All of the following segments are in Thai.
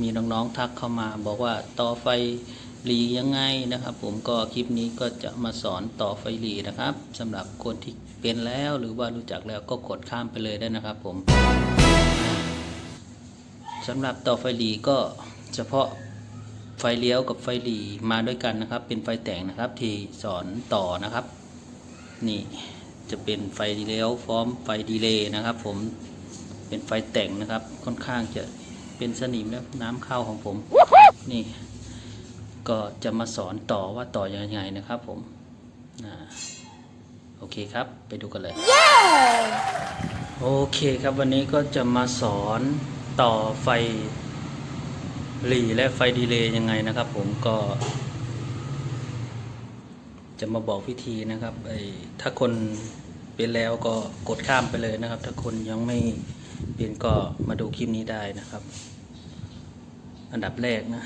มีน้องๆทักเข้ามาบอกว่าต่อไฟหลียังไงนะครับ ผมก็คลิปนี้ก็จะมาสอนต่อไฟหลีนะครับสำหรับคนที่เป็นแล้วหรือว่ารู้จักแล้วก็กดข้ามไปเลยได้นะครับ ผมสำหรับต่อไฟหลีก็เฉพาะไฟเลี้ยวกับไฟหลีมาด้วยกันนะครับ เป็นไฟแต่งนะครับที่สอนต่อนะครับ นี่จะเป็นไฟเลี้ยวพร้อมไฟดีเลย์นะครับ ผมเป็นไฟแต่งนะครับค่อนข้างจะ เป็นสนิมและน้ำเข้าของผม นี่ ก็จะมาสอนต่อว่าต่อยังไงนะครับผมโอเคครับไปดูกันเลยโอเคครับวันนี้ก็จะมาสอนต่อไฟหลีและไฟดีเลย์ยังไงนะครับ ผมก็ จะมาบอกวิธีนะครับไอ้ถ้าคนเป็นแล้วก็กดข้ามไปเลยนะครับ ถ้าคนยังไม่ เป็นก็มาดูคลิปนี้ได้นะครับ อันดับแรกนะ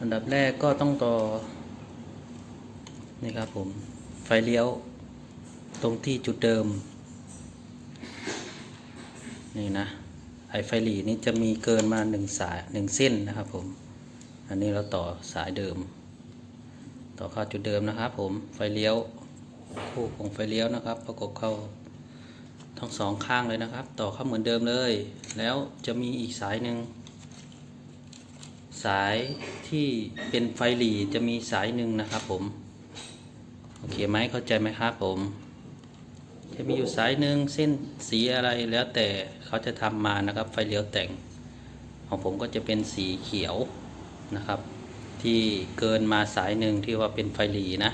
อันดับแรกก็ต้องต่อนี่ครับผมไฟเลี้ยวตรงที่จุดเดิม นี่นะไอไฟหลีนี้จะมีเกินมาหนึ่งสายหนึ่งเส้นนะครับผม อันนี้เราต่อสายเดิม ต่อเข้าจุดเดิมนะครับผมไฟเลี้ยว คู่ของไฟเลี้ยวนะครับ ประกบเข้าทั้งสองข้างเลยนะครับ ต่อเข้าเหมือนเดิมเลย แล้วจะมีอีกสายหนึ่งสายที่เป็นไฟหลีจะมีสายหนึ่งนะครับผม โอเคไหมเข้าใจไหมครับผม จะมีอยู่สายหนึ่งเส้นสีอะไรแล้วแต่เขาจะทำมานะครับ ไฟเลี้ยวแต่ง ของผมก็จะเป็นสีเขียวนะครับ ที่เกินมาสายหนึ่งที่ว่าเป็นไฟหลีนะ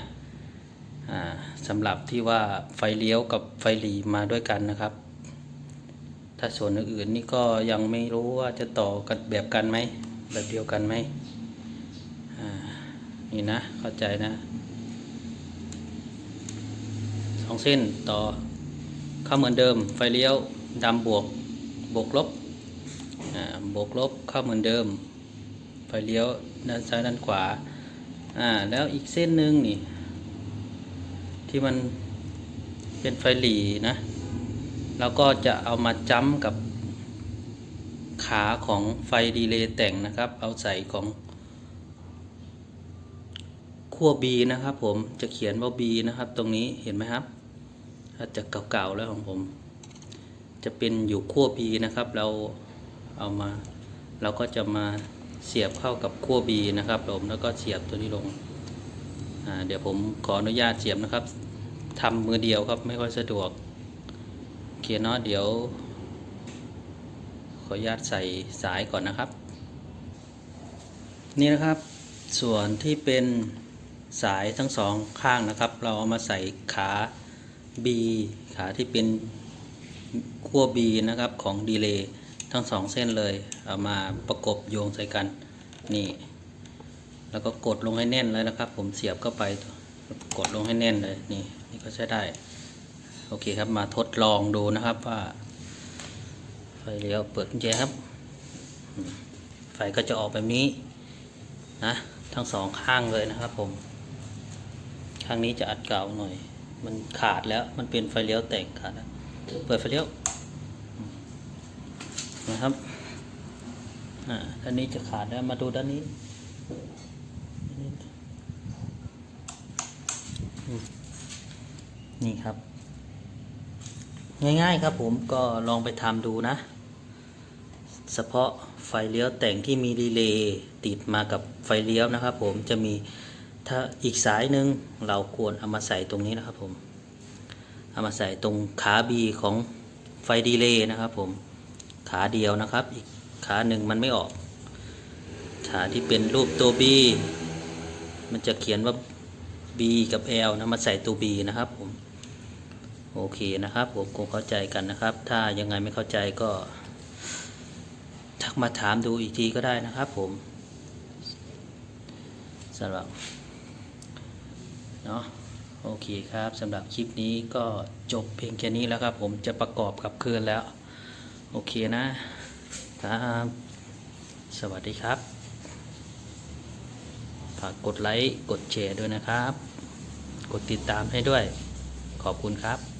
สำหรับที่ว่าไฟเลี้ยวกับไฟหลีมาด้วยกันนะครับ ถ้าส่วนอื่นๆนี่ก็ยังไม่รู้ว่าจะต่อกันแบบกันไหมแบบเดียวกันไหมนี่นะเข้าใจนะสองเส้นต่อเข้าเหมือนเดิม ไฟเลี้ยวดำบวกบวกลบบวกลบเข้าเหมือนเดิม ไฟเลี้ยวด้านซ้ายด้านขวาแล้วอีกเส้นหนึ่งนี่ ที่มันเป็นไฟหลีนะเราก็จะเอามาจ้ำกับขาของไฟดีเลย์แต่งนะครับ เอาใส่ของขั้ว B นะครับ ผมจะเขียนว่า B นะครับ ตรงนี้เห็นไหมครับอาจจะเก่าๆแล้วของผม จะเป็นอยู่ขั้ว B นะครับ เราเอามา เราก็จะมาเสียบเข้ากับขั้ว B นะครับผมแล้วก็เสียบตัวนี้ลง เดี๋ยวผมขออนุญาตเสียบนะครับทำมือเดียวครับไม่ค่อยสะดวกโอเคเนาะเดี๋ยว ขออนุญาตใส่สายก่อนนะครับ นี่นะครับ ส่วนที่เป็นสายทั้งสองข้างนะครับ เราเอามาใส่ขา B ขาที่เป็นขั้ว B นะครับของดีเลย์ทั้งสองเส้นเลย เอามาประกบโยงใส่กันนี่ แล้วก็กดลงให้แน่นเลยนะครับ ผมเสียบเข้าไปกดลงให้แน่นเลยนี่นี่ก็ใช้ได้ โอเคครับมาทดลองดูนะครับว่า ไฟเลี้ยวเปิดกุญแจครับ ไฟก็จะออกแบบนี้นะทั้งสองข้างเลยนะครับ ผม ข้างนี้จะอัดเก่าหน่อย มันขาดแล้วมันเป็นไฟเลี้ยวแต่งขาดแล้วเปิดไฟเลี้ยวนะครับอ่าด้านนี้จะขาดแล้วมาดูด้านนี้ นี่ครับ ง่ายๆครับผมก็ลองไปทำดูนะ เฉพาะไฟเลี้ยวแต่งที่มีรีเลย์ติดมากับไฟเลี้ยวนะครับ ผมจะมีถ้าอีกสายหนึ่งเราควรเอามาใส่ตรงนี้นะครับผม เอามาใส่ตรงขาบีของไฟดีเลย์นะครับ ผมขาเดียวนะครับ อีกขาหนึ่งมันไม่ออกขาที่เป็นรูปตัว B มันจะเขียนว่า B กับ L นะมาใส่ตัว B นะครับผม โอเคนะครับ ผมคงเข้าใจกันนะครับ ถ้ายังไงไม่เข้าใจก็ ทักมาถามดูอีกทีก็ได้นะครับผมสำหรับเนาะโอเคครับสำหรับคลิปนี้ก็จบเพียงแค่นี้แล้วครับ ผมจะประกอบกับคืนแล้ว โอเคนะครับสวัสดีครับ ฝากกดไลค์ กดแชร์ด้วยนะครับ กดติดตามให้ด้วย ขอบคุณครับ